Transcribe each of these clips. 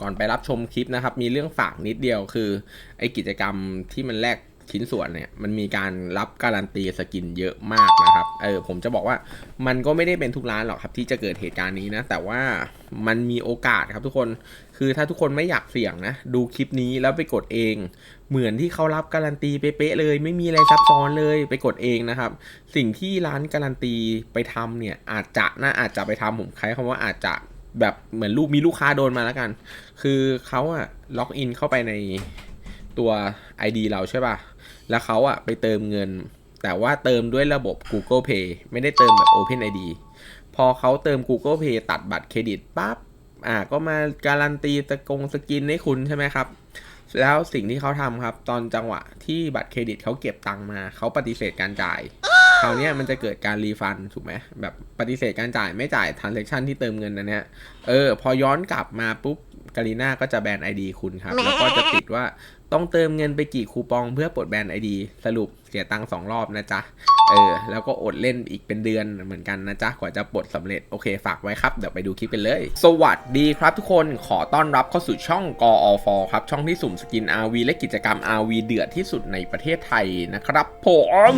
ก่อนไปรับชมคลิปนะครับ มีเรื่องฝากนิดเดียวคือ ไอกิจกรรมที่มันแลกชิ้นส่วนเนี่ยมันมีการรับการันตีสกินเยอะมากนะครับ เออผมจะบอกว่ามันก็ไม่ได้เป็นทุกร้านหรอกครับ ที่จะเกิดเหตุการณ์นี้นะ แต่ว่ามันมีโอกาสครับทุกคนคือถ้าทุกคนไม่อยากเสี่ยงนะ ดูคลิปนี้แล้วไปกดเอง เหมือนที่เขารับการันตีเป๊ะเลย ไม่มีอะไรซับซ้อนเลยไปกดเองนะครับ สิ่งที่ร้านการันตีไปทำเนี่ยอาจจะนะอาจจะไปทำผมใช้คำว่าอาจจะแบบเหมือนลูกมีลูกค้าโดนมาแล้วกัน คือเขาอะล็อกอินเข้าไปในตัว ID เราใช่ป่ะ แล้วเขาอะไปเติมเงิน แต่ว่าเติมด้วยระบบ Google Pay ไม่ได้เติมแบบ Open ID พอเขาเติม Google Pay ตัดบัตรเครดิตปั๊บอ่าก็มาการันตีตะกงสกินให้คุณใช่ไหมครับ แล้วสิ่งที่เขาทำครับ ตอนจังหวะที่บัตรเครดิตเขาเก็บตังค์มา เขาปฏิเสธการจ่ายคราวเนี้ยมันจะเกิดการรีฟันถูกไหมแบบปฏิเสธการจ่ายไม่จ่ายทรานเซ็คชันที่เติมเงินอันเนี้ยเออ พอย้อนกลับมาปุ๊บ การีน่าก็จะแบน ID คุณครับ แล้วก็จะติดว่า ต้องเติมเงินไปกี่คูปองเพื่อปลดแบน ID สรุปเสียตังค์สองรอบนะจ๊ะ เออ แล้วก็อดเล่นอีกเป็นเดือนเหมือนกันนะจ๊ะ กว่าจะปลดสำเร็จ โอเค ฝากไว้ครับ เดี๋ยวไปดูคลิปกันเลย สวัสดีครับทุกคนขอต้อนรับเข้าสู่ช่องกอฟครับ ช่องที่สุ่มสกิน RV และกิจกรรม RV เดือดที่สุดในประเทศไทยนะครับผม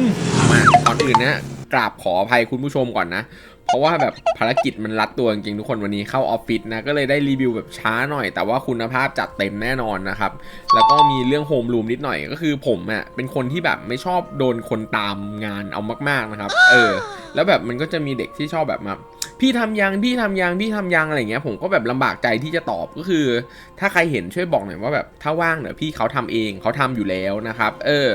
มาก่อนอื่นนะกราบขออภัยคุณผู้ชมก่อนนะเพราะว่าแบบภารกิจมันรัดตัวจริงๆทุกคนวันนี้เข้าออฟฟิศนะก็เลยได้รีวิวแบบช้าหน่อย แต่ว่าคุณภาพจัดเต็มแน่นอนนะครับ แล้วก็มีเรื่องโฮมรูมนิดหน่อยก็คือผมอะ่ะเป็นคนที่แบบไม่ชอบโดนคนตามงานเอามาก ๆนะครับ เออ แล้วแบบมันก็จะมีเด็กที่ชอบแบบมาพี่ทำยังพี่ทำยังพี่ทำยังอะไรเงี้ยผมก็แบบลำบากใจที่จะตอบก็คือ ถ้าใครเห็นช่วยบอกหน่อยว่าแบบถ้าว่างเนี่ยพี่เขาทำเองเขาทำอยู่แล้วนะครับ เออ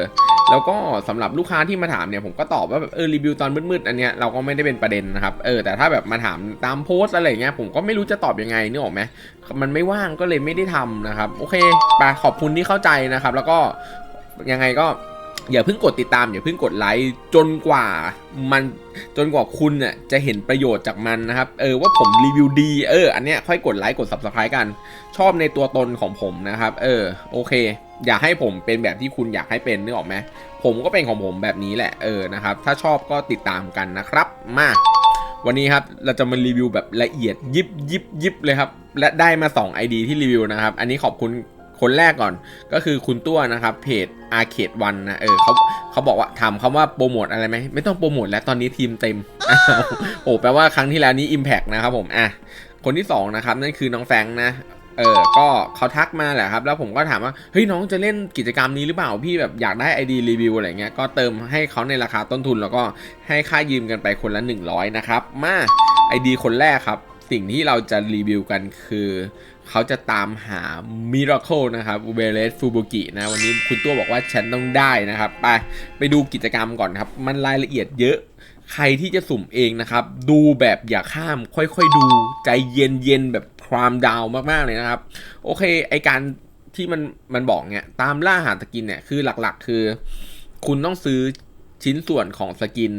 แล้วก็สำหรับลูกค้าที่มาถามเนี่ยผมก็ตอบว่าแบบเออรีวิวตอนมืดๆอันเนี้ยเราก็ไม่ได้เป็นประเด็นนะครับเออแต่ถ้าแบบมาถามตามโพสต์อะไรเงี้ยผมก็ไม่รู้จะตอบยังไงนึกออกไหม มันไม่ว่างก็เลยไม่ได้ทำนะครับโอเคไปขอบคุณที่เข้าใจนะครับ แล้วก็ยังไงก็อย่าเพิ่งกดติดตามอย่าเพิ่งกดไลค์จนกว่ามันจนกว่าคุณเนี่ยจะเห็นประโยชน์จากมันนะครับเออว่าผมรีวิวดีเอออันเนี้ยค่อยกดไลค์กด subscribe กัน ชอบในตัวตนของผมนะครับ เออโอเค อย่าให้ผมเป็นแบบที่คุณอยากให้เป็นนึกออกไหมผมก็เป็นของผมแบบนี้แหละเออนะครับ ถ้าชอบก็ติดตามกันนะครับ มาวันนี้ครับเราจะมารีวิวแบบละเอียดยิบยิบยิบเลยครับ และได้มา 2 ID ที่รีวิวนะครับ อันนี้ขอบคุณคนแรกก่อนก็คือคุณตัวนะครับเพจ Arcade One นะเออเขาเขาบอกว่าทำคำว่าโปรโมทอะไรไหมไม่ต้องโปรโมทแล้วตอนนี้ทีมเต็มโอ้แปลว่าครั้งที่แล้วนี้ Impact นะครับผมอะคนที่สองนะครับนั่นคือน้องแฟงนะเออ ก็เขาทักมาแหละครับ แล้วผมก็ถามว่า เฮ้ยน้องจะเล่นกิจกรรมนี้หรือเปล่า พี่แบบอยากได้ ID รีวิวอะไรเงี้ย ก็เติมให้เขาในราคาต้นทุนแล้วก็ให้ค่ายืมกันไปคนละ 100 นะครับ มา ID คนแรกครับ สิ่งที่เราจะรีวิวกันคือ เขาจะตามหา Miracle นะครับเวเลสฟูบุกินะ วันนี้คุณตัวบอกว่าฉันต้องได้นะครับ ไปไปดูกิจกรรมก่อนครับ มันรายละเอียดเยอะใครที่จะสุ่มเองนะครับ ดูแบบอย่าข้าม ค่อยๆดู ใจเย็นๆแบบความดาวมากๆเลยนะครับ โอเค ไอการที่มันมันบอกเนี่ยตามล่าหาสกินเนี่ยคือหลักๆ คือ คุณต้องซื้อชิ้นส่วนของสกิน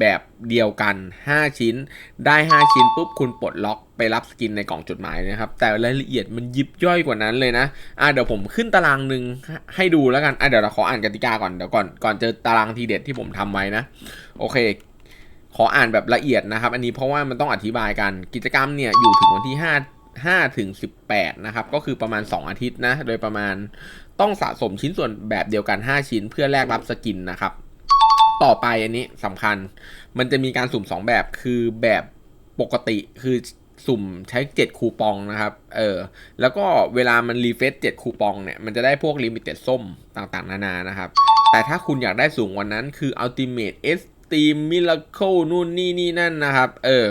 แบบเดียวกัน 5 ชิ้น ได้ 5 ชิ้นปุ๊บคุณปลดล็อกไปรับสกินในกล่องจดหมายนะครับ แต่รายละเอียดมันยิบย่อยกว่านั้นเลยนะอะเดี๋ยวผมขึ้นตารางหนึ่งให้ดูแล้วกันอะเดี๋ยวเราขออ่านกติกาก่อนเดี๋ยวก่อนก่อนเจอตารางทีเด็ดที่ผมทำไว้นะ โอเค ขออ่านแบบละเอียดนะครับ อันนี้เพราะว่ามันต้องอธิบายกันกิจกรรมเนี่ยอยู่ถึงวันที่ 5 5ถึง18 นะครับ ก็คือประมาณ 2 อาทิตย์นะ โดยประมาณต้องสะสมชิ้นส่วนแบบเดียวกัน 5 ชิ้นเพื่อแลกรับสกินนะครับ ต่อไปอันนี้สำคัญ มันจะมีการสุ่ม 2 แบบคือแบบปกติคือสุ่มใช้ 7 คูปองนะครับ เออ แล้วก็เวลามันรีเฟซ7คูปองเนี่ย มันจะได้พวกลิมิเต็ดส้มต่างๆ นานานะครับ แต่ถ้าคุณอยากได้สูงกวันนั้นคือ Ultimate S Team Miracle นู่นนี่นี่นั่นนะครับ เออ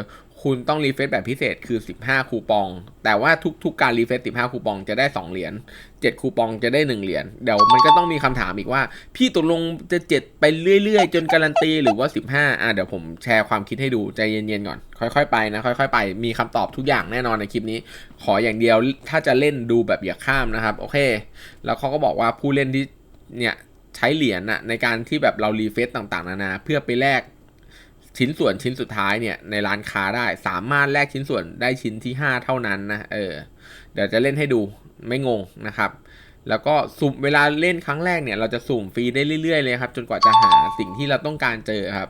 คุณต้องรีเฟซแบบพิเศษคือ 15 คูปอง แต่ว่าทุกๆ การรีเฟซ15 คูปองจะได้ 2 เหรียญ7 คูปองจะได้ 1 เหรียญเดี๋ยวมันก็ต้องมีคำถามอีกว่า พี่ตกลงจะ 7 ไปเรื่อยๆ จนการันตีหรือว่า 15 อะเดี๋ยวผมแชร์ความคิดให้ดู ใจเย็นๆก่อน ค่อยๆ ไปนะ ค่อยๆ ไปมีคำตอบทุกอย่างแน่นอนในคลิปนี้ ขออย่างเดียวถ้าจะเล่นดูแบบอย่าข้ามนะครับโอเค แล้วเขาก็บอกว่าผู้เล่นที่เนี่ยใช้เหรียญนะในการที่แบบเรารีเฟซต่างๆ นานาเพื่อไปแลก ชิ้นส่วนชิ้นสุดท้ายเนี่ยในร้านค้าได้ สามารถแลกชิ้นส่วนได้ชิ้นที่ 5 เท่านั้นนะเออเดี๋ยวจะเล่นให้ดูไม่งงนะครับ แล้วก็สุ่มเวลาเล่นครั้งแรกเนี่ยเราจะสุ่มฟรีได้เรื่อยๆเลยครับ จนกว่าจะหาสิ่งที่เราต้องการเจอครับ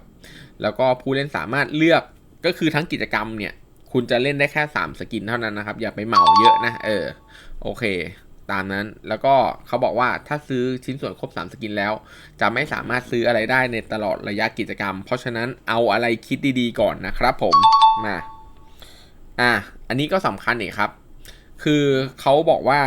แล้วก็ผู้เล่นสามารถเลือกก็คือทั้งกิจกรรมเนี่ย คุณจะเล่นได้แค่ 3 สกินเท่านั้นนะครับ อย่าไปเหมาเยอะนะเออโอเค ตามนั้น แล้วก็เขาบอกว่าถ้าซื้อชิ้นส่วนครบ 3 สกินแล้ว จะไม่สามารถซื้ออะไรได้ในตลอดระยะกิจกรรม เพราะฉะนั้นเอาอะไรคิดดีๆก่อนนะครับผมมาอะอันนี้ก็สำคัญอีกครับ คือเขาบอกว่า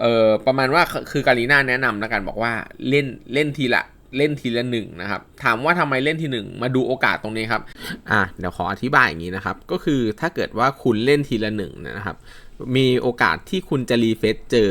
เออประมาณว่าคือการีน่าแนะนำแล้วกันบอกว่าเล่นเล่นทีละเล่นทีละหนึ่งนะครับ ถามว่าทำไมเล่นทีหนึ่งมาดูโอกาสตรงนี้ครับ อะเดี๋ยวขออธิบายอย่างนี้นะครับ ก็คือถ้าเกิดว่าคุณเล่นทีละหนึ่งนะครับ มีโอกาสที่คุณจะรีเฟซเจอ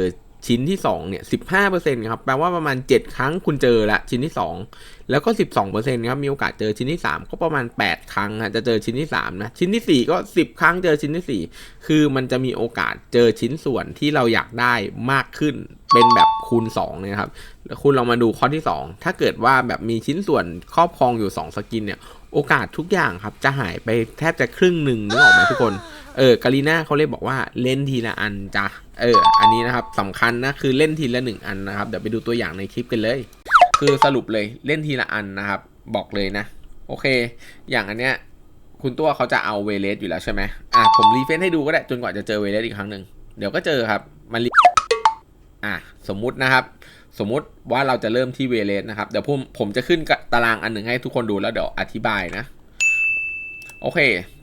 ชิ้นที่2เนี่ย15%ครับ แปลว่าประมาณ 7 ครั้งคุณเจอละชิ้นที่ 2 แล้วก็ 12%ครับ มีโอกาสเจอชิ้นที่ 3 ก็ประมาณ 8 ครั้งจะเจอชิ้นที่3นะ ชิ้นที่ 4 ก็ 10 ครั้งเจอชิ้นที่ 4 คือมันจะมีโอกาสเจอชิ้นส่วนที่เราอยากได้มากขึ้น เป็นแบบคูณ2เนี่ยครับแล้วคุณลองมาดูข้อที่ 2 ถ้าเกิดว่าแบบมีชิ้นส่วนครอบครองอยู่ 2 สกินเนี่ย โอกาสทุกอย่างครับ จะหายไปแทบจะครึ่งหนึ่งนึกออกไหมทุกคน เออกาลีน่าเขาเลยบอกว่าเล่นทีละอันจ้ะเออ อันนี้นะครับสำคัญนะคือเล่นทีละหนึ่งอันนะครับเดี๋ยวไปดูตัวอย่างในคลิปกันเลย คือสรุปเลยเล่นทีละอันนะครับ บอกเลยนะ โอเค อย่างอันเนี้ยคุณตัวเขาจะเอาเวเลสอยู่แล้วใช่ไหมอะผมรีเฟนให้ดูก็ได้จนกว่าจะเจอเวเลสอีกครั้งหนึ่งเดี๋ยวก็เจอครับ มันอะสมมุตินะครับ สมมุติว่าเราจะเริ่มที่เวเลสนะครับ เดี๋ยวผมผมจะขึ้นตารางอันหนึ่งให้ทุกคนดูแล้วเดี๋ยวอธิบายนะ โอเค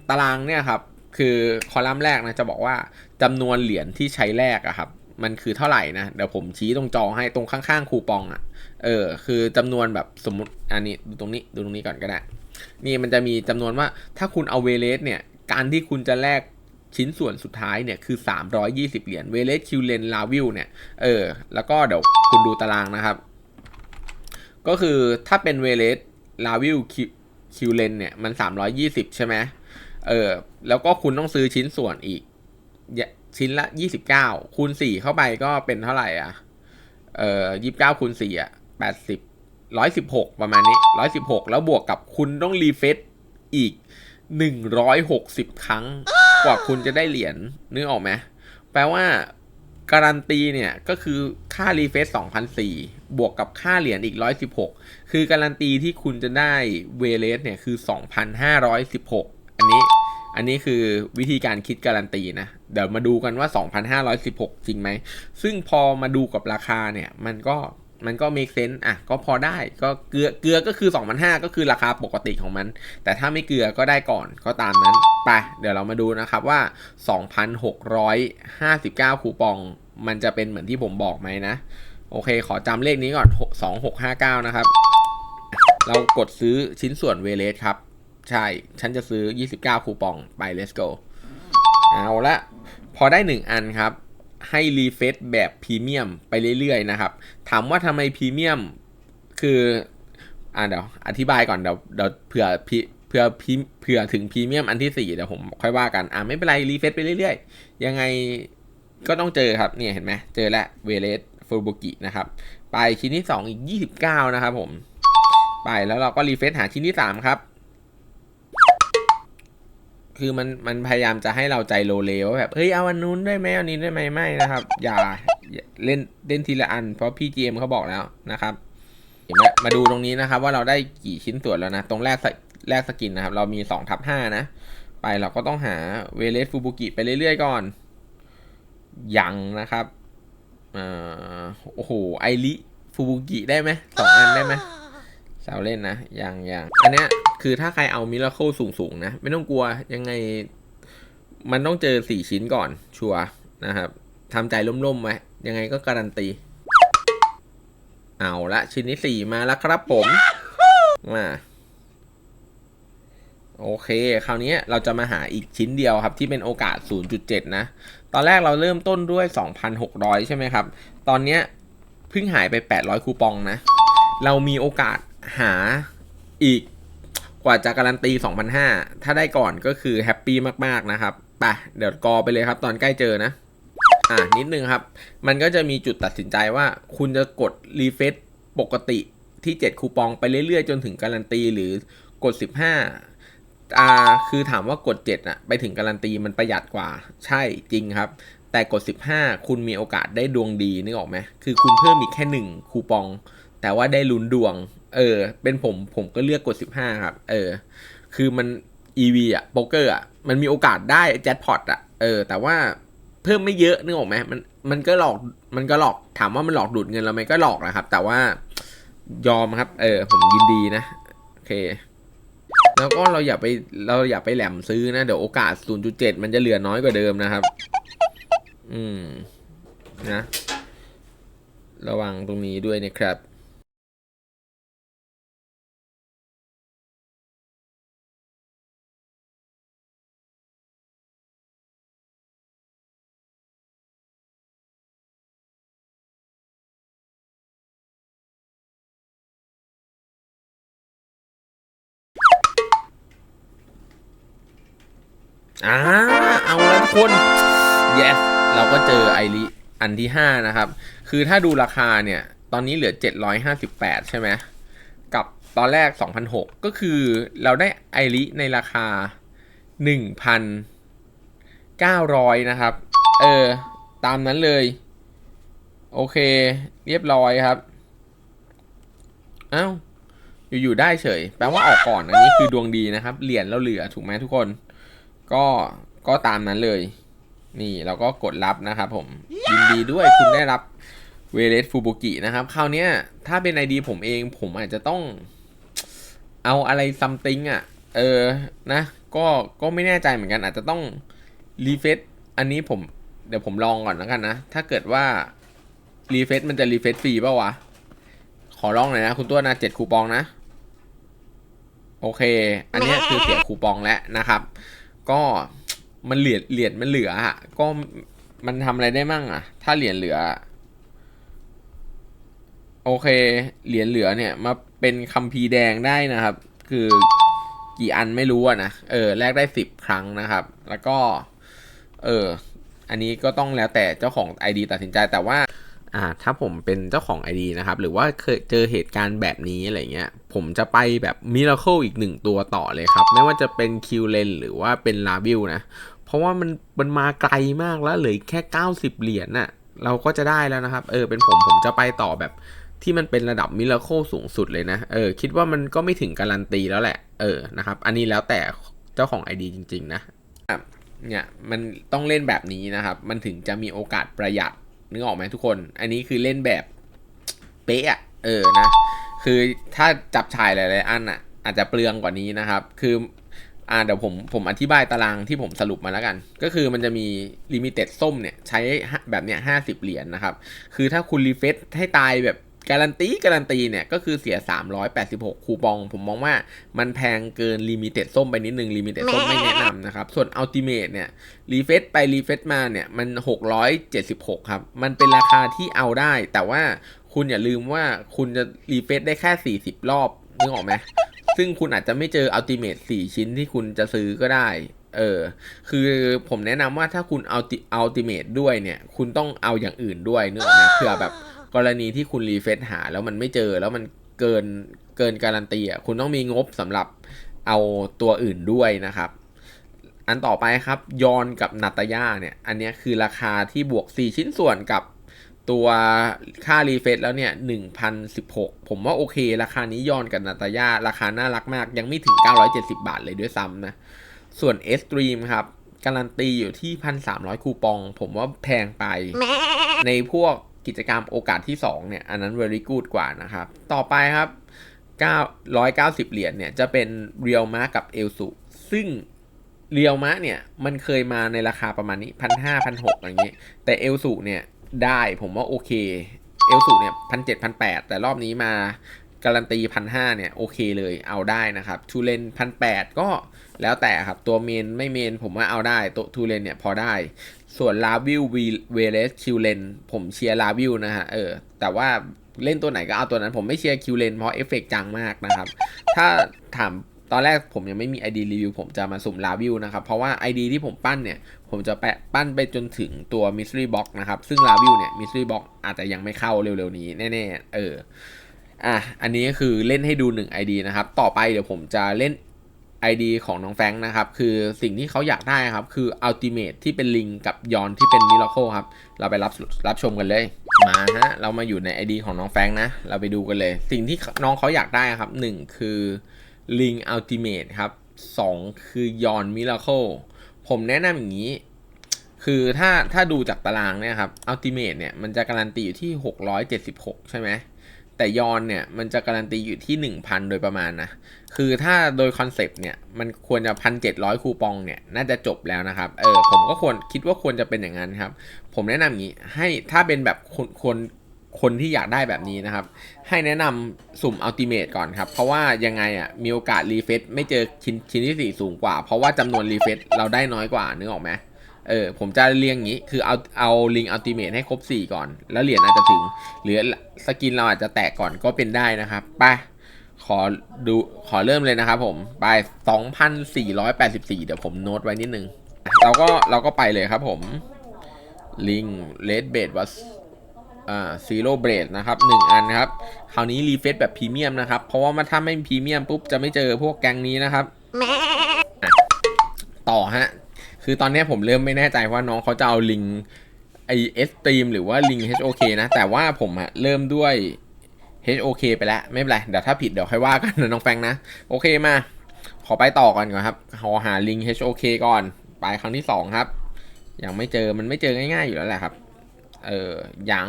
ตารางเนี่ยครับ คือคอลัมน์แรกนะจะบอกว่าจำนวนเหรียญที่ใช้แลกอะครับ มันคือเท่าไหร่นะ เดี๋ยวผมชี้ตรงจอให้ตรงข้างๆคูปองอะเออ คือจำนวนแบบสมมติอันนี้ดูตรงนี้ดูตรงนี้ก่อนก็ได้ นี่มันจะมีจำนวนว่าถ้าคุณเอาเวเลสเนี่ย การที่คุณจะแลกชิ้นส่วนสุดท้ายเนี่ยคือ 320 เหรียญเวเลสคิวเลนลาวิลเนี่ย เออ แล้วก็เดี๋ยวคุณดูตารางนะครับ ก็คือถ้าเป็นเวเลสลาวิลคิวเลนเนี่ยมัน 320 ใช่ไหม เออแล้วก็คุณต้องซื้อชิ้นส่วนอีก ชิ้นละ29คูณ4เข้าไปก็เป็นเท่าไหร่อะ เอ่อ29คูณ4อะ80 116ประมาณนี้116แล้วบวกกับคุณต้องรีเฟซอีก160ครั้ง กว่าคุณจะได้เหรียญนึกออกไหมแปลว่าการันตีเนี่ยก็คือค่ารีเฟซ2,004บวกกับค่าเหรียญอีก 116 คือการันตีที่คุณจะได้เวเลสเนี่ยคือ 2,516 อันนี้อันนี้คือวิธีการคิดการันตีนะ เดี๋ยวมาดูกันว่า 2,516 จริงไหม ซึ่งพอมาดูกับราคาเนี่ย มันก็มันก็ make sense อะ ก็พอได้ ก็เกลือ เกลือก็คือ 2,500 ก็คือราคาปกติของมัน แต่ถ้าไม่เกลือก็ได้ก่อน ก็ตามนั้น ไป เดี๋ยวเรามาดูนะครับว่า 2,659 คูปอง มันจะเป็นเหมือนที่ผมบอกไหมนะ โอเค ขอจำเลขนี้ก่อน 2659 นะครับ เรากดซื้อชิ้นส่วนเวเลสครับ ใช่ ฉันจะซื้อ 29 คูปองไป let's go เอาละ พอได้ 1 อันครับ ให้รีเฟซแบบพรีเมียมไปเรื่อยๆนะครับ ถามว่าทำไมพรีเมียม คือ อ่าเดี๋ยว อธิบายก่อน เดี๋ยวเดี๋ยวเผื่อพีเผื่อพีเผื่อถึงพรีเมียมอันที่4เดี๋ยวผมค่อยว่ากัน อ่าไม่เป็นไร รีเฟซไปเรื่อยๆ ยังไงก็ต้องเจอครับ เนี่ยเห็นไหม เจอแล้วเวเลสฟูบุกินะครับ ไปชิ้นที่ 2 อีก 29 นะครับผม ไปแล้วเราก็รีเฟซหาชิ้นที่ 3 ครับ คือมันมันพยายามจะให้เราใจโลเลว่าแบบเฮ้ยเอาอันนู้นได้ไหมอันนี้ได้ไหมไม่นะครับ อย่าเล่นเล่นทีละอัน เพราะพี่เจมเขาบอกแล้วนะครับมามาดูตรงนี้นะครับ ว่าเราได้กี่ชิ้นส่วนแล้วนะ ตรงแรกแรกสกินนะครับ เรามี2ทับ5นะ ไปเราก็ต้องหาเวเลสฟูบุกิไปเรื่อยๆก่อน ยังนะครับอ่าโอ้โห ไอริฟูบุกิได้ไหมสองอันได้ไหม สาวเล่นนะอยังอยังอันเนี้ยคือถ้าใครเอามิราเคิลสูงๆนะ ไม่ต้องกลัวยังไง มันต้องเจอสี่ชิ้นก่อนชัวนะครับทำใจล่มๆไว้ยังไงก็การันตี เอาละชิ้นที่สี่มาแล้วครับผม มาโอเค คราวนี้เราจะมาหาอีกชิ้นเดียวครับที่เป็นโอกาส 0.7 นะ ตอนแรกเราเริ่มต้นด้วย 2,600 ใช่ไหมครับ ตอนนี้เพิ่งหายไป 800 คูปองนะ เรามีโอกาส หาอีกกว่าจะการันตี2,500ถ้าได้ก่อนก็คือแฮปปี้มากๆนะครับไปเดี๋ยวกอไปเลยครับ ตอนใกล้เจอนะ อ่านิดนึงครับ มันก็จะมีจุดตัดสินใจว่าคุณจะกดรีเฟซปกติที่ 7 คูปองไปเรื่อยๆ จนถึงการันตีหรือกด 15 อ่า คือถามว่ากด 7อะไปถึงการันตีมันประหยัดกว่า ใช่จริงครับ แต่กด 15 คุณมีโอกาสได้ดวงดีนึกออกไหมคือคุณเพิ่มอีกแค่ 1 คูปอง แต่ว่าได้ลุ้นดวง เออ เป็นผมผมก็เลือกกด15ครับ เออ คือมัน EV อะโป๊กเกอร์อะมันมีโอกาสได้แจ็คพอตอะเออ แต่ว่าเพิ่มไม่เยอะนึกออกไหมมันมันก็หลอกมันก็หลอกถามว่ามันหลอกดูดเงินเราไหมก็หลอกนะครับ แต่ว่ายอมครับ เออ ผมยินดีนะ โอเค แล้วก็เราอย่าไปเราอย่าไปแหลมซื้อนะ เดี๋ยวโอกาส 0.7 มันจะเหลือน้อยกว่าเดิมนะครับ อืม นะ ระวังตรงนี้ด้วยนะครับ อ่าเอาแล้วทุกคน yes เราก็เจอไอริอันที่ 5 นะครับ คือถ้าดูราคาเนี่ย ตอนนี้เหลือ 758 ใช่ไหม กับตอนแรก 2,006 ก็คือเราได้ไอริในราคา 1,900 นะครับ เออ ตามนั้นเลย โอเค เรียบร้อยครับ เอ้า อยู่ ๆ ได้เฉย แปลว่าออกก่อน อันนี้คือดวงดีนะครับ เหรียญเราเหลือ ถูกไหมทุกคน ก็ก็ตามนั้นเลย นี่เราก็กดรับนะครับผม ยินดีด้วยคุณได้รับเวเลสฟูบุกินะครับ คราวเนี้ยถ้าเป็นไอดีผมเองผมอาจจะต้องเอาอะไรซัมติงอะ เออ นะ ก็ก็ไม่แน่ใจเหมือนกัน อาจจะต้องรีเฟซอันนี้ผมเดี๋ยวผมลองก่อนแล้วกันนะ ถ้าเกิดว่ารีเฟซมันจะรีเฟซฟรีป่าวะ ขอลองหน่อยนะคุณตัวนะเจ็ดคูปองนะ โอเค อันเนี้ยคือเสียคูปองแล้วนะครับ ก็มันเหรียญเหรียญมันเหลืออะก็มันทำอะไรได้มั่งอะถ้าเหรียญเหลือ โอเค เหรียญเหลือเนี่ย มาเป็นคัมภีร์แดงได้นะครับ คือกี่อันไม่รู้อะนะ เออแลกได้สิบครั้งนะครับ แล้วก็ เออ อันนี้ก็ต้องแล้วแต่เจ้าของ ID ตัดสินใจแต่ว่า อ่าถ้าผมเป็นเจ้าของ ID นะครับ หรือว่าเคยเจอเหตุการณ์แบบนี้อะไรเงี้ย ผมจะไปแบบมิราเคิลอีกหนึ่งตัวต่อเลยครับ ไม่ว่าจะเป็นคิวเลนหรือว่าเป็นลาบิลนะ เพราะว่ามันมันมาไกลมากแล้วเหลือแค่ 90 เหรียญน่ะเราก็จะได้แล้วนะครับ เออเป็นผมผมจะไปต่อแบบที่มันเป็นระดับมิราเคิลสูงสุดเลยนะ เออ คิดว่ามันก็ไม่ถึงการันตีแล้วแหละ เออนะครับ อันนี้แล้วแต่เจ้าของ ID จริง ๆ นะเนี่ยมันต้องเล่นแบบนี้นะครับ มันถึงจะมีโอกาสประหยัด นึกออกไหมทุกคน อันนี้คือเล่นแบบเป๊ะอะเออนะ คือถ้าจับชายหลายๆอันอะอาจจะเปลืองกว่านี้นะครับ คืออ่าเดี๋ยวผมผมอธิบายตารางที่ผมสรุปมาแล้วกัน ก็คือมันจะมีลิมิเต็ดส้มเนี่ย ใช้แบบเนี้ยห้าสิบเหรียญนะครับ คือถ้าคุณรีเฟซให้ตายแบบ การันตีการันตีเนี่ยก็คือเสีย 386 คูปอง ผมมองว่ามันแพงเกินลิมิเต็ดส้มไปนิดนึงลิมิเต็ดส้มไม่แนะนำนะครับ ส่วนอัลติเม e เนี่ยรีเฟซไปรีเฟซมาเนี่ยมัน 676 ครับ มันเป็นราคาที่เอาได้ แต่ว่าคุณอย่าลืมว่าคุณจะรีเฟซได้แค่ 40 รอบนึกออกไหมซึ่งคุณอาจจะไม่เจออัลติเม e 4ชิ้นที่คุณจะซื้อก็ได้เออ คือผมแนะนำว่าถ้าคุณเอาอัลติเม e ด้วยเนี่ย คุณต้องเอาอย่างอื่นด้วยนึกออกไหมเผื่อแบบ กรณีที่คุณรีเฟซหาแล้วมันไม่เจอแล้วมันเกินเกินการันตีอะคุณต้องมีงบสำหรับเอาตัวอื่นด้วยนะครับ อันต่อไปครับยอนกับนาตาย่าเนี่ย อันเนี้ยคือราคาที่บวก 4 ชิ้นส่วนกับตัวค่ารีเฟซแล้วเนี่ย 1,016 ผมว่าโอเค ราคานี้ยอนกับนาตาย่าราคาน่ารักมาก ยังไม่ถึง 970 บาทเลยด้วยซ้ำนะ ส่วน S Stream ครับ การันตีอยู่ที่ 1,300 คูปอง ผมว่าแพงไป ในพวก กิจกรรมโอกาสที่ 2 เนี่ย อันนั้น very good กว่านะครับ ต่อไปครับ 990 เหรียญเนี่ย จะเป็นเรียวมะกับเอลสุซึ่งเรียวมะเนี่ย มันเคยมาในราคาประมาณนี้พันห้าพันหกอย่างนี้ยแต่เอลสุเนี่ยได้ผมว่าโอเคเอลสุเนี่ยพันเจ็ดพันแปดแต่รอบนี้มา การันตีพันห้าเนี่ยโอเคเลยเอาได้นะครับทูเลนพันแปดก็แล้วแต่ครับ ตัวเมนไม่เมนผมว่าเอาได้ตัวทูเลนเนี่ยพอได้ ส่วนลาวิลเวเลสคิวเลนผมเชียร์ลาวิลนะฮะเออแต่ว่าเล่นตัวไหนก็เอาตัวนั้นผมไม่เชียร์คิวเลนเพราะเอฟเฟกจังมากนะครับ ถ้าถามตอนแรกผมยังไม่มี ID รีวิวผมจะมาสุ่มลาวิวนะครับ เพราะว่า ID ที่ผมปั้นเนี่ย ผมจะแปะปั้นไปจนถึงตัว Mystery Box นะครับ ซึ่งลาวิวเนี่ย Mystery Box อาจจะยังไม่เข้าเร็วๆนี้แน่ๆ เออ อะอันนี้ก็คือเล่นให้ดู 1 ID นะครับ ต่อไปเดี๋ยวผมจะเล่น ID ของน้องแฟงนะครับ คือสิ่งที่เขาอยากได้ครับ คือ Ultimate ที่เป็นลิงกับยอนที่เป็น Miracle ครับ เราไปรับรับชมกันเลย มาฮะ เรามาอยู่ใน ID ของน้องแฟงนะ เราไปดูกันเลย สิ่งที่น้องเขาอยากได้ครับหนึ่งคือลิงอัลติเมทครับสองคือยอนมิราเคิลผมแนะนำอย่างนี้ คือถ้าถ้าดูจากตารางเนี่ยครับอัลติเมทเนี่ยมันจะการันตีอยู่ที่ 676 ใช่ไหม แต่ยอนเนี่ยมันจะการันตีอยู่ที่ 1,000 โดยประมาณนะ คือถ้าโดยคอนเซปต์เนี่ยมันควรจะพันเจ็ดร้อยคูปองเนี่ยน่าจะจบแล้วนะครับ เออผมก็ควรคิดว่าควรจะเป็นอย่างนั้นครับ ผมแนะนำอย่างนี้ให้ถ้าเป็นแบบคนคนคนที่อยากได้แบบนี้นะครับ ให้แนะนำสุ่มอัลติเม e ก่อนครับ เพราะว่ายังไงอะมีโอกาสรีเฟซไม่เจอชิ้นชิ้นที่สี่สูงกว่า เพราะว่าจำนวนรีเฟซเราได้น้อยกว่านึกออกไหม เออผมจะเรียงอย่างนี้ คือเอาเอาลิงอัลติเม e ให้ครบ 4 ก่อน แล้วเหรียญอาจจะถึง หรือสกินเราอาจจะแตกก่อนก็เป็นได้นะครับไปขอดูขอเริ่มเลยนะครับผมไป 2,484 เดี๋ยวผมโน้ตไว้นิดนึง เราก็เราก็ไปเลยครับผมลิงเลดเบดวัสอ่าซีโร่เบรดนะครับหนึ่งอันครับ คราวนี้รีเฟซแบบพรีเมียมนะครับ เพราะว่ามันถ้าไม่พรีเมียมปุ๊บจะไม่เจอพวกแก๊งนี้นะครับอะต่อฮะ คือตอนนี้ผมเริ่มไม่แน่ใจว่าน้องเขาจะเอาลิงไอเอสตรีมหรือว่าลิง HOK นะ แต่ว่าผมอะเริ่มด้วย HOK ไปแล้ว ไม่เป็นไร เดี๋ยวถ้าผิดเดี๋ยวค่อยว่ากันนะน้องแฟงนะ โอเคมา ขอไปต่อก่อนก่อนครับ ขอหาลิง HOK ก่อน ไปครั้งที่สองครับ ยังไม่เจอมันไม่เจอง่ายๆอยู่แล้วแหละครับ เออ ยัง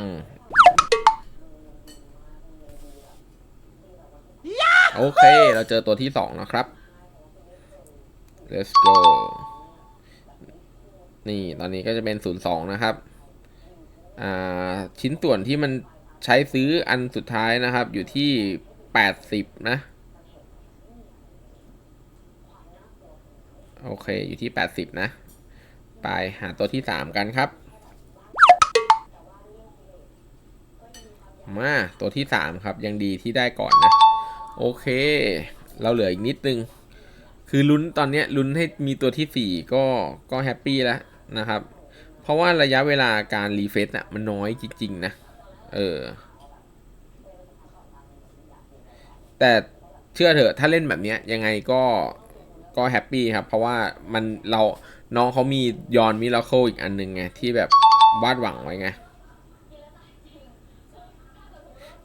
โอเค เราเจอตัวที่สองนะครับ let's go นี่ตอนนี้ก็จะเป็น 02 นะครับอ่าชิ้นส่วนที่มันใช้ซื้ออันสุดท้ายนะครับ อยู่ที่ 80 นะ โอเค อยู่ที่ 80 นะ ไปหาตัวที่ 3 กันครับ มาตัวที่ 3 ครับ ยังดีที่ได้ก่อนนะ โอเค เราเหลืออีกนิดนึง คือลุ้นตอนนี้ลุ้นให้มีตัวที่ 4 ก็ก็แฮปปี้แล้ว นะครับ เพราะว่าระยะเวลาการรีเฟซอะมันน้อยจริง ๆ นะ เออ แต่เชื่อเถอะถ้าเล่นแบบเนี้ยยังไงก็ก็แฮปปี้ครับ เพราะว่ามันเราน้องเขามียอนมิราเคิลอีกอันหนึ่งไง ที่แบบวาดหวังไว้ไง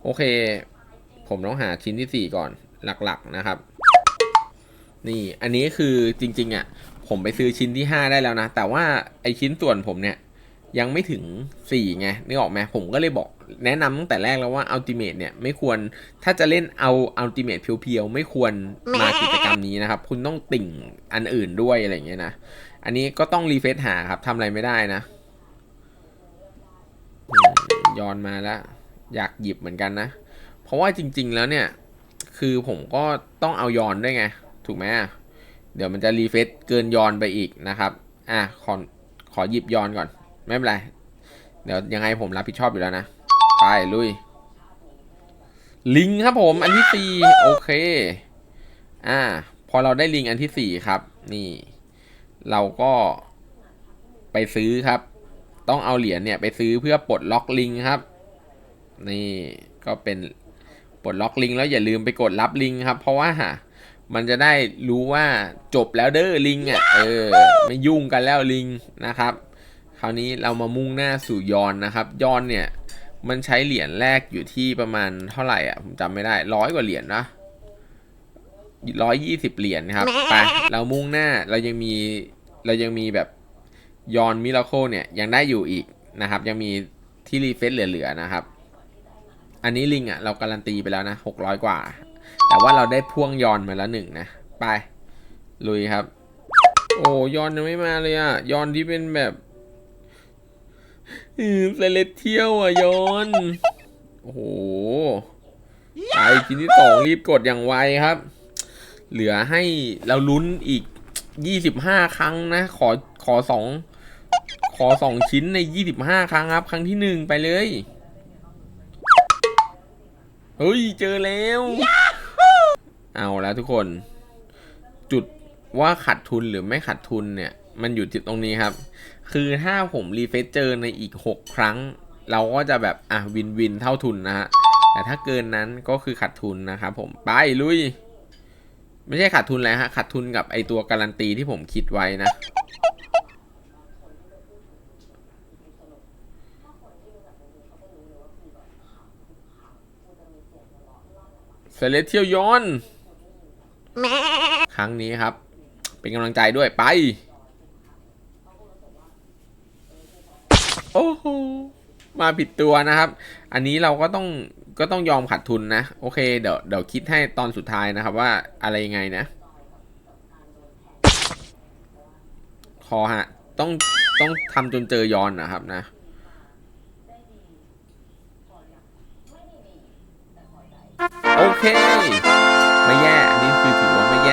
โอเค ผมต้องหาชิ้นที่สี่ก่อนหลักๆนะครับ นี่อันนี้คือจริง ๆอะ ผมไปซื้อชิ้นที่ห้าได้แล้วนะ แต่ว่าไอชิ้นส่วนผมเนี่ย ยังไม่ถึงสี่ไงนึกออกไหมผมก็เลยบอกแนะนำตั้งแต่แรกแล้วว่าอัลติเม e เนี่ยไม่ควรถ้าจะเล่นเอาอัลติเม e เพียวๆ ไม่ควรมากิจกรรมนี้นะครับ คุณต้องติ่งอันอื่นด้วยอะไรอย่างเงี้ยนะ อันนี้ก็ต้องรีเฟซหาครับทำอะไรไม่ได้นะย้อนมาแล้ว อยากหยิบเหมือนกันนะ เพราะว่าจริง ๆ แล้วเนี่ย คือผมก็ต้องเอาย้อนด้วยไง ถูกไหม เดี๋ยวมันจะรีเฟซเกินยอนไปอีกนะครับ อะขอขอหยิบยอนก่อน ไม่เป็นไร เดี๋ยวยังไงผมรับผิดชอบอยู่แล้วนะ ไปลุย ลิงครับผมอันที่สี่โอเค อ่า พอเราได้ลิงอันที่สี่ครับ นี่ เราก็ไปซื้อครับ ต้องเอาเหรียญเนี่ยไปซื้อเพื่อปลดล็อกลิงครับ นี่ก็เป็นปลดล็อกลิงแล้วอย่าลืมไปกดรับลิงครับ เพราะว่า มันจะได้รู้ว่าจบแล้วเด้อลิงอะเออไม่ยุ่งกันแล้วลิงนะครับ คราวนี้เรามามุ่งหน้าสู่ยอนนะครับยอนเนี่ยมันใช้เหรียญแรกอยู่ที่ประมาณเท่าไหร่อะผมจำไม่ได้ร้อยกว่าเหรียญนะร้อยยี่สิบเหรียญครับไปเรามุ่งหน้าเรายังมีเรายังมีแบบยอนมิราโคเนี่ยยังได้อยู่อีกนะครับ ยังมีที่รีเฟซเหลือๆนะครับ อันนี้ลิงอะเราการันตีไปแล้วนะหกร้อยกว่า แต่ว่าเราได้พ่วงยอนมาแล้วหนึ่งนะ ไป ลุยครับ โอ้ยอนยังไม่มาเลยอะยอนที่เป็นแบบเซเลเทียวอะยอน โอ้โหไปชิ้นที่สองรีบกดอย่างไวครับ เหลือให้เราลุ้นอีกยี่สิบห้าครั้งนะ ขอขอสองขอสองชิ้นในยี่สิบห้าครั้งครับ ครั้งที่หนึ่งไปเลย เฮ้ย เจอแล้ว เอาแล้วทุกคนจุดว่าขาดทุนหรือไม่ขาดทุนเนี่ย มันอยู่ที่ตรงนี้ครับ คือถ้าผมรีเฟซเจอในอีก 6 ครั้ง เราก็จะแบบอะวินวินเท่าทุนนะฮะแต่ถ้าเกินนั้นก็คือขาดทุนนะครับผมไปลุย ไม่ใช่ขาดทุนแล้วฮะขาดทุนกับไอตัวการันตีที่ผมคิดไว้นะเซเลเทียลยอน ครั้งนี้ครับ เป็นกำลังใจด้วยไป โอ้โหมาผิดตัวนะครับ อันนี้เราก็ต้องก็ต้องยอมขาดทุนนะ โอเค เดี๋ยวเดี๋ยวคิดให้ตอนสุดท้ายนะครับว่าอะไรยังไงนะ คอฮะ ต้องต้องทำจนเจอยอนนะครับนะ โอเค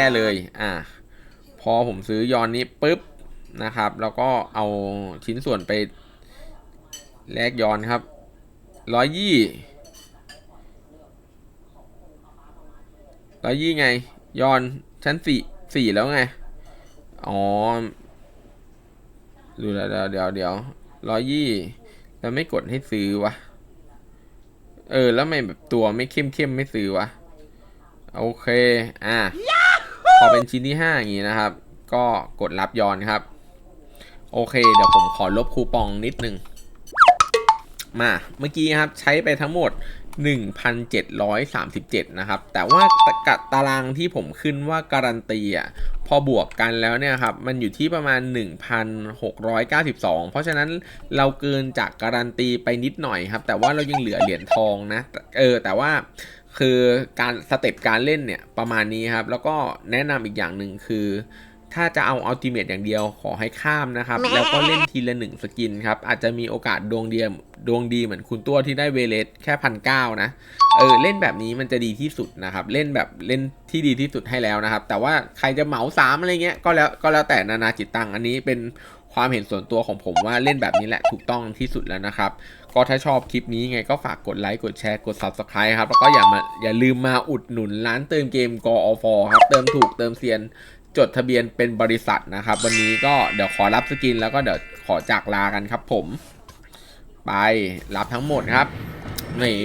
แย่เลยอะพอผมซื้อยอนนี้ปุ๊บนะครับ แล้วก็เอาชิ้นส่วนไปแลกยอนครับร้อยยี่ร้อยยี่ไง ยอนชั้นสี่สี่แล้วไง อ๋อดูแล้วเดี๋ยวเดี๋ยวเดี๋ยวร้อยยี่แล้วไม่กดให้ซื้อวะ เออ แล้วไม่แบบตัวไม่เข้มเข้มไม่ซื้อวะ โอเค อะ อเป็นชิ้นที่ห้าอย่างงี้นะครับ ก็กดรับย้อนครับ โอเค เดี๋ยวผมขอลบคูปองนิดนึง มาเมื่อกี้ครับใช้ไปทั้งหมด 1,737 นะครับ แต่ว่าตกะตารางที่ผมขึ้นว่าการันตีอะพอบวกกันแล้วเนี่ยครับ มันอยู่ที่ประมาณ 1,692 เพราะฉะนั้นเราเกินจากการันตีไปนิดหน่อยครับ แต่ว่าเรายังเหลือเหรียญทองนะ เออ แต่ว่า คือการสเต็ปการเล่นเนี่ยประมาณนี้ครับ แล้วก็แนะนำอีกอย่างหนึ่งคือ ถ้าจะเอาอัลติเม e อย่างเดียวขอให้ข้ามนะครับ แล้วก็เล่นทีละหนึ่งสกินครับ อาจจะมีโอกาสดวงเดียมดวงดีเหมือนคุณตัวที่ได้เวเลสแค่พันเก้านะ เออ เล่นแบบนี้มันจะดีที่สุดนะครับ เล่นแบบเล่นที่ดีที่สุดให้แล้วนะครับ แต่ว่าใครจะเหมาสามอะไรเงี้ยก็แล้วก็แล้วแต่นานาจิตตังอันนี้เป็นความเห็นส่วนตัวของผมว่าเล่นแบบนี้แหละถูกต้องที่สุดแล้วนะครับ ก็ถ้าชอบคลิปนี้ไงก็ฝากกดไลค์กดแชร์กด subscribe ครับ แล้วก็อย่ามาอย่าลืมมาอุดหนุนร้านเติมเกมกอฟครับ เติมถูกเติมเซียนจดทะเบียนเป็นบริษัทนะครับ วันนี้ก็เดี๋ยวขอรับสกินแล้วก็เดี๋ยวขอจากลากันครับผม ไปรับทั้งหมดครับนี่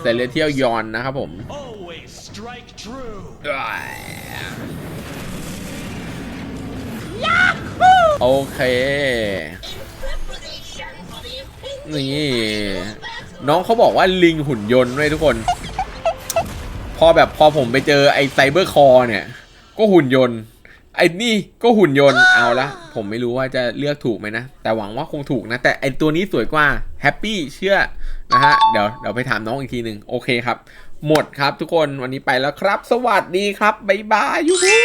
เซเลเทียลยอนนะครับผม Always strike true. โอเค นี่น้องเขาบอกว่าลิงหุ่นยนต์ด้วยทุกคน พอแบบพอผมไปเจอไอ้ไซเบอร์คอเนี่ย ก็หุ่นยนต์ ไอ้นี่ก็หุ่นยนต์เอาละผมไม่รู้ว่าจะเลือกถูกไหมนะ แต่หวังว่าคงถูกนะ แต่ไอตัวนี้สวยกว่าแฮปปี้เชื่อนะฮะเดี๋ยวเดี๋ยวไปถามน้องอีกทีหนึ่งโอเคครับ หมดครับทุกคนวันนี้ไปแล้วครับ สวัสดีครับบ๊ายบายยูฮู